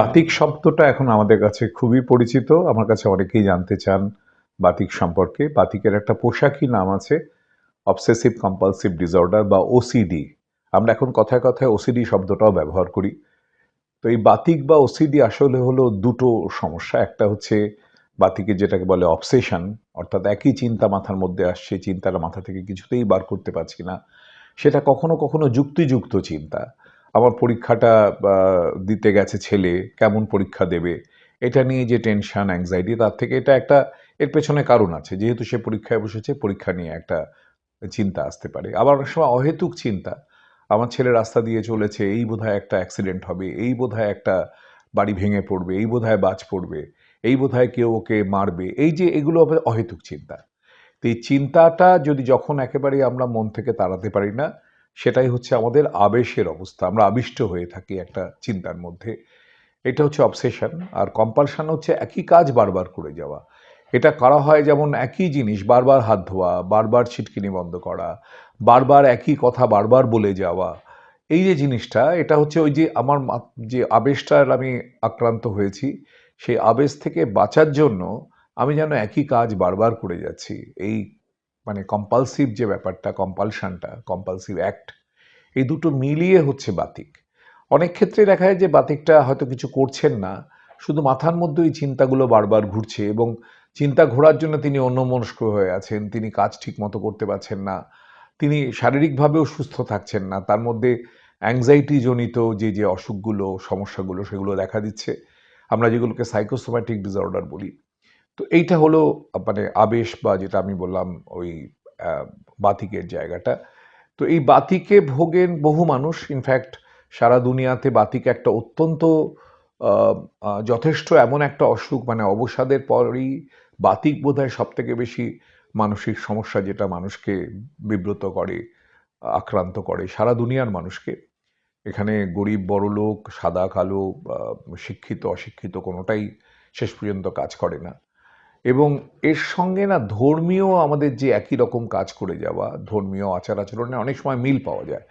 বাতিক শব্দটা এখন আমাদের কাছে খুবই পরিচিত। আমার কাছে অনেকেই জানতে চান বাতিক সম্পর্কে। বাতিকের একটা পোশাকি নাম আছে অবসেসিভ কম্পালসিভ ডিসঅর্ডার বা ওসিডি আমরা এখন কথায় কথায় ওসিডি শব্দটাও ব্যবহার করি। তো এই বাতিক বা ওসিডি আসলে হলো দুটো সমস্যা। একটা হচ্ছে বাতিকে যেটাকে বলে অবসেশন অর্থাৎ একই চিন্তা মাথার মধ্যে আসছে, চিন্তাটা মাথা থেকে কিছুতেই বার করতে পারছি না। সেটা কখনো কখনো যুক্তিযুক্ত চিন্তা। আমার পরীক্ষাটা দিতে গেছে ছেলে, কেমন পরীক্ষা দেবে? এটা নিয়ে যে টেনশন অ্যাংজাইটি তার থেকে এটা একটা, এর পেছনে কারণ আছে। যেহেতু সে পরীক্ষায় বসেছে, পরীক্ষা নিয়ে একটা চিন্তা আসতে পারে। আবার অনেক সময় অহেতুক চিন্তা, আমার ছেলে রাস্তা দিয়ে চলেছে, এই বোধহয় একটা অ্যাক্সিডেন্ট হবে, এই বোধহয় একটা বাড়ি ভেঙে পড়বে, এই বোধহয় বাজ পড়বে, এই বোধহয় কেউ ওকে মারবে, এই যে এগুলো হবে অহেতুক চিন্তা। তো এই চিন্তাটা যদি যখন একেবারে আমরা মন থেকে তাড়াতে পারি না সেটাই হচ্ছে আমাদের আবেশের অবস্থা। আমরা আবিষ্ট হয়ে থাকি একটা চিন্তার মধ্যে। এটা হচ্ছে অবসেশন আর কম্পালশন হচ্ছে একই কাজ বারবার করে যাওয়া। এটা করা হয় যেমন একই জিনিস, বারবার হাত ধোয়া, বারবার ছিটকিনি বন্ধ করা, বারবার একই কথা বারবার বলে যাওয়া। এই যে জিনিসটা, এটা হচ্ছে ওই যে আমার যে আবেশটার আমি আক্রান্ত হয়েছি, সেই আবেশ থেকে বাঁচার জন্য আমি যেন একই কাজ বারবার করে যাচ্ছি। এই মানে কম্পালসিভ যে ব্যাপারটা কম্পালশনটা কম্পালসিভ অ্যাক্ট এই দুটো মিলিয়ে হচ্ছে বাতিক। অনেক ক্ষেত্রে দেখা যায় যে বাতিকটা হয়তো কিছু করছেন না, শুধু মাথার মধ্যে ওই চিন্তাগুলো বারবার ঘুরছে এবং চিন্তা ঘোরার জন্য তিনি অন্যমনস্ক হয়ে আছেন, তিনি কাজ ঠিক মতো করতে পারছেন না, তিনি শারীরিকভাবেও সুস্থ থাকছেন না, তার মধ্যে অ্যাংজাইটি জনিত যে যে অসুখগুলো, সমস্যাগুলো, সেগুলো দেখা দিচ্ছে। আমরা যেগুলোকে সাইকোসোম্যাটিক ডিসঅর্ডার বলি। তো এইটা হলো মানে আবেশ বা যেটা আমি বললাম ওই বাতিকের জায়গাটা। তো এই বাতিকে ভোগেন বহু মানুষ। ইনফ্যাক্ট সারা দুনিয়াতে বাতিক একটা অত্যন্ত যথেষ্ট এমন একটা অসুখ মানে অবসাদের পরই বাতিক বোধহয় সব থেকে বেশি মানসিক সমস্যা যেটা মানুষকে বিব্রত করে, আক্রান্ত করে, সারা দুনিয়ার মানুষকে। এখানে গরিব বড়লোক সাদা, কালো শিক্ষিত, অশিক্ষিত কোনোটাই শেষ পর্যন্ত কাজ করে না। এবং এর সঙ্গে না ধর্মীয় আমাদের যে একই রকম কাজ করে যাওয়া, ধর্মীয় আচার আচরণে অনেক সময় মিল পাওয়া যায়।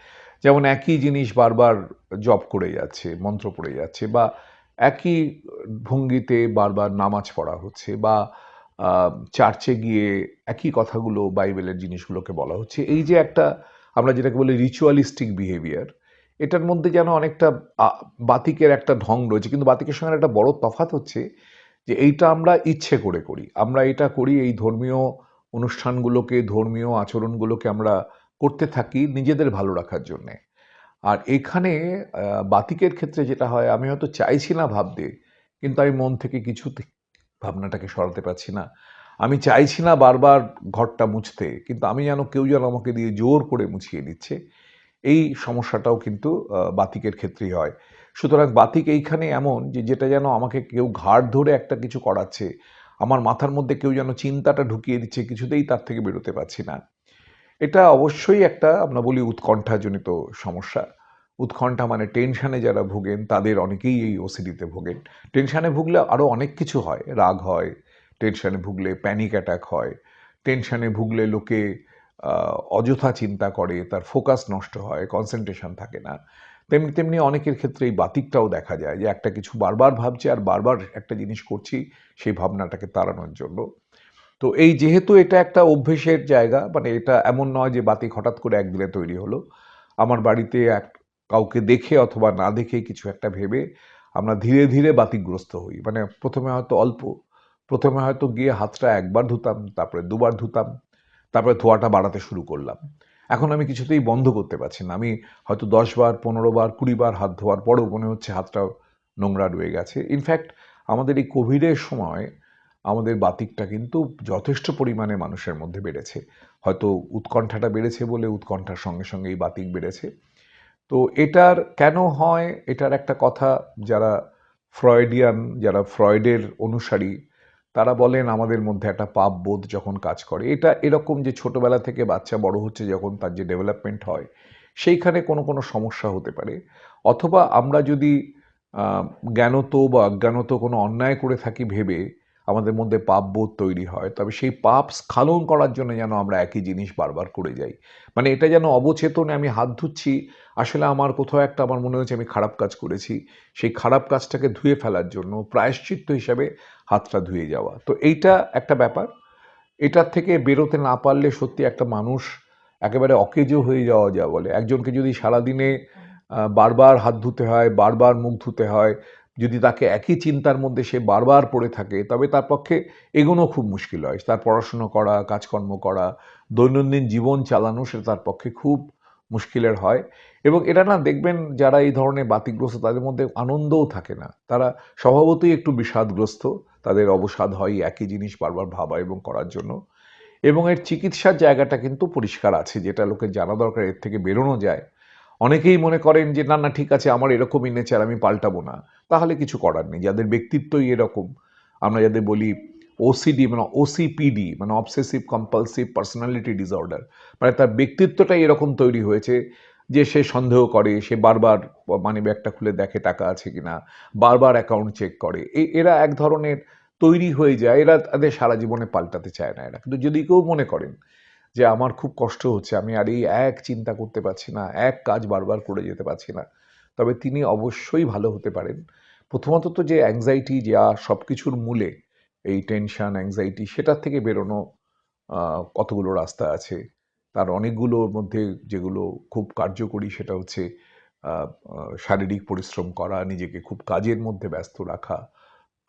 যেমন একই জিনিস বারবার জপ করে যাচ্ছে, মন্ত্র পড়ে যাচ্ছে বা একই ভঙ্গিতে বারবার নামাজ পড়া হচ্ছে বা চার্চে গিয়ে একই কথাগুলো বাইবেলের জিনিসগুলোকে বলা হচ্ছে। এই যে একটা আমরা যেটাকে বলি রিচুয়ালিস্টিক বিহেভিয়ার এটার মধ্যে যেন অনেকটা বাতিকের একটা ঢং রয়েছে। কিন্তু বাতিকের সঙ্গে একটা বড় তফাৎ হচ্ছে যে এইটা আমরা ইচ্ছে করে করি। আমরা এটা করি, এই ধর্মীয় অনুষ্ঠানগুলোকে, ধর্মীয় আচরণগুলোকে আমরা করতে থাকি নিজেদের ভালো রাখার জন্যে। আর এখানে বাতিকের ক্ষেত্রে যেটা হয়, আমি হয়তো চাইছি না ভাবতে, কিন্তু আমি মন থেকে কিছুতে ভাবনাটাকে সরাতে পারছি না। আমি চাইছি না বারবার ঘরটা মুছতে, কিন্তু আমি যেন কেউ যেন আমাকে দিয়ে জোর করে মুছিয়ে দিচ্ছে। এই সমস্যাটাও কিন্তু বাতিকের ক্ষেত্রেই হয়। সুতরাং বাতিক এইখানে এমন যে, যেটা যেন আমাকে কেউ ঘাড় ধরে একটা কিছু করাচ্ছে, আমার মাথার মধ্যে কেউ যেন চিন্তাটা ঢুকিয়ে দিচ্ছে, কিছুতেই তার থেকে বেরোতে পারছি না। এটা অবশ্যই একটা, আমরা বলি উৎকণ্ঠাজনিত সমস্যা। উৎকণ্ঠা মানে টেনশানে যারা ভোগেন, তাদের অনেকেই এই ওসিডিতে ভোগেন। টেনশানে ভুগলে আরও অনেক কিছু হয়, রাগ হয়, টেনশানে ভুগলে প্যানিক অ্যাটাক হয়, টেনশানে ভুগলে লোকে অযথা চিন্তা করে, তার ফোকাস নষ্ট হয় কনসেন্ট্রেশন থাকে না। তেমনি তেমনি অনেকের ক্ষেত্রে এই বাতিকটাও দেখা যায় যে একটা কিছু বারবার ভাবছে আর বারবার একটা জিনিস করছি, সেই ভাবনাটাকে তাড়ানোর জন্য। তো এই যেহেতু এটা একটা অভ্যেসের জায়গা মানে এটা এমন নয় যে বাতিক হঠাৎ করে একদিনে তৈরি হলো। আমার বাড়িতে এক, কাউকে দেখে অথবা না দেখে কিছু একটা ভেবে আমরা ধীরে ধীরে বাতিকগ্রস্ত হই। মানে প্রথমে হয়তো অল্প, প্রথমে হয়তো গিয়ে হাতটা একবার ধুতাম, তারপরে দুবার ধুতাম তারপরে ধোয়াটা বাড়াতে শুরু করলাম। এখন আমি কিছুতেই বন্ধ করতে পারছি না। আমি হয়তো দশ বার, পনেরো বার, কুড়ি বার হাত ধোয়ার পরেও মনে হচ্ছে হাতটা নোংরা রয়ে গেছে। ইনফ্যাক্ট আমাদের এই কোভিডের সময় আমাদের বাতিকটা কিন্তু যথেষ্ট পরিমাণে মানুষের মধ্যে বেড়েছে। হয়তো উৎকণ্ঠাটা বেড়েছে বলে উৎকণ্ঠার সঙ্গে সঙ্গে এই বাতিক বেড়েছে। তো এটার কেন হয়? এটার একটা কথা যারা ফ্রয়েডিয়ান যারা ফ্রয়েডের অনুসারী তারা বলেন, আমাদের মধ্যে একটা পাপ বোধ যখন কাজ করে। এটা এরকম যে ছোটবেলা থেকে বাচ্চা বড় হচ্ছে যখন তার যে ডেভেলপমেন্ট হয়, সেইখানে কোনো কোনো সমস্যা হতে পারে। অথবা আমরা যদি জ্ঞানত বা অজ্ঞানত কোনো অন্যায় করে থাকি ভেবে আমাদের মধ্যে পাপ বোধ তৈরি হয়, তবে সেই পাপ স্খালন করার জন্য যেন আমরা একই জিনিস বারবার করে যাই। মানে এটা যেন অবচেতনে আমি হাত ধুচ্ছি, আসলে আমার কোথাও একটা আমার মনে হচ্ছে আমি খারাপ কাজ করেছি। সেই খারাপ কাজটাকে ধুয়ে ফেলার জন্য প্রায়শ্চিত্ত হিসাবে হাতটা ধুয়ে যাওয়া। তো এইটা একটা ব্যাপার। এটার থেকে বেরোতে না পারলে সত্যি একটা মানুষ একেবারে অকেজো হয়ে যাওয়া যা বলে। একজনকে যদি সারাদিনে বারবার হাত ধুতে হয়, বারবার মুখ ধুতে হয়, যদি তাকে একই চিন্তার মধ্যে সে বারবার পড়ে থাকে, তবে তার পক্ষে এগোনো খুব মুশকিল হয়। তার পড়াশুনো করা, কাজকর্ম করা, দৈনন্দিন জীবন চালানো, সেটা তার পক্ষে খুব মুশকিলের হয়। এবং এটা না, দেখবেন যারা এই ধরনের বাতিগ্রস্ত, তাদের মধ্যে আনন্দও থাকে না। তারা স্বভাবতই একটু বিষাদগ্রস্ত। তাদের অবসাদ হয়, একই জিনিস বারবার ভাবা এবং করার জন্য। এবং এর চিকিৎসার জায়গাটা কিন্তু পরিষ্কার আছে, যেটা লোকের জানা দরকার, এর থেকে বেরোনো যায়। অনেকেই মনে করেন যে, না না, ঠিক আছে, আমার এরকমই নেচার আমি পাল্টাবো না। তাহলে কিছু করার নেই, যাদের ব্যক্তিত্বই এরকম। আমরা যাদের বলি ওসিডি মানে ওসিপিডি মানে অবসেসিভ কম্পালসিভ পার্সোনালিটি ডিসঅর্ডার মানে তার ব্যক্তিত্বটাই এরকম তৈরি হয়েছে যে সে সন্দেহ করে, সে বারবার মানি ব্যাগটা খুলে দেখে টাকা আছে কিনা, বারবার অ্যাকাউন্ট চেক করে। এরা এক ধরনের তৈরি হয়ে যায়, এরা তাদের সারা জীবনে পাল্টাতে চায় না এরা। কিন্তু যদি কেউ মনে করেন যে আমার খুব কষ্ট হচ্ছে, আমি আর এই এক চিন্তা করতে পারছি না, এক কাজ বারবার করে যেতে পারছি না, তবে তিনি অবশ্যই ভালো হতে পারেন। প্রথমত তো যে অ্যাংজাইটি যা সব কিছুর মূলে এই টেনশন অ্যাংজাইটি সেটার থেকে বেরোনো কতগুলো রাস্তা আছে। তার অনেকগুলোর মধ্যে যেগুলো খুব কার্যকরী সেটা হচ্ছে শারীরিক পরিশ্রম করা, নিজেকে খুব কাজের মধ্যে ব্যস্ত রাখা,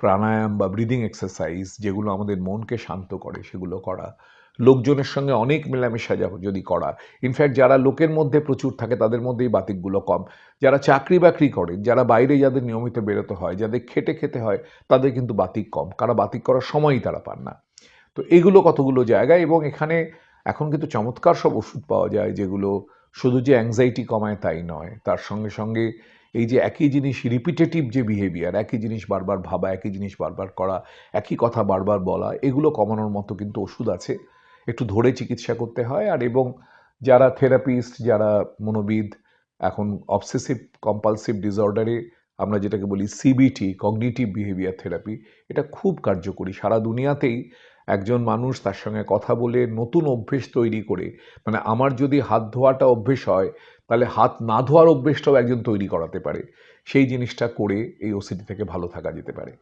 প্রাণায়াম বা ব্রিদিং এক্সারসাইজ যেগুলো আমাদের মনকে শান্ত করে সেগুলো করা, লোকজনের সঙ্গে অনেক মেলামেশা যদি করা। ইনফ্যাক্ট যারা লোকের মধ্যে প্রচুর থাকে তাদের মধ্যেই বাতিকগুলো কম। যারা চাকরি বাকরি করেন যারা বাইরে যাদের নিয়মিত বেরোতে হয়, যাদের খেটে খেতে হয়, তাদের কিন্তু বাতিক কম। কারা বাতিক করার সময়ই তারা পান না। তো এগুলো কতগুলো জায়গায় এবং এখানে এখন কিন্তু চমৎকার সব ওষুধ পাওয়া যায় যেগুলো শুধু যে অ্যাংজাইটি কমায় তাই নয়। তার সঙ্গে সঙ্গে এই যে একই জিনিস রিপিটেটিভ যে বিহেভিয়ার একই জিনিস বারবার ভাবা, একই জিনিস বারবার করা, একই কথা বারবার বলা, এগুলো কমানোর মতো কিন্তু ওষুধ আছে। একটু ধরে চিকিৎসা করতে হয় আর এবং যারা থেরাপিস্ট যারা মনোবিদ, এখন অবসেসিভ কম্পালসিভ ডিসঅর্ডারে আমরা যেটাকে বলি সিবিটি কগনিটিভ বিহেভিয়ার থেরাপি এটা খুব কার্যকরী। সারা দুনিয়াতেই একজন মানুষ তার সঙ্গে কথা বলে নতুন অভ্যেস তৈরি করে। মানে আমার যদি হাত ধোয়াটা অভ্যেস হয়, তাহলে হাত না ধোয়ার অভ্যেসটাও একজন তৈরি করাতে পারে। সেই জিনিসটা করে এই ওসিডি থেকে ভালো থাকা যেতে পারে।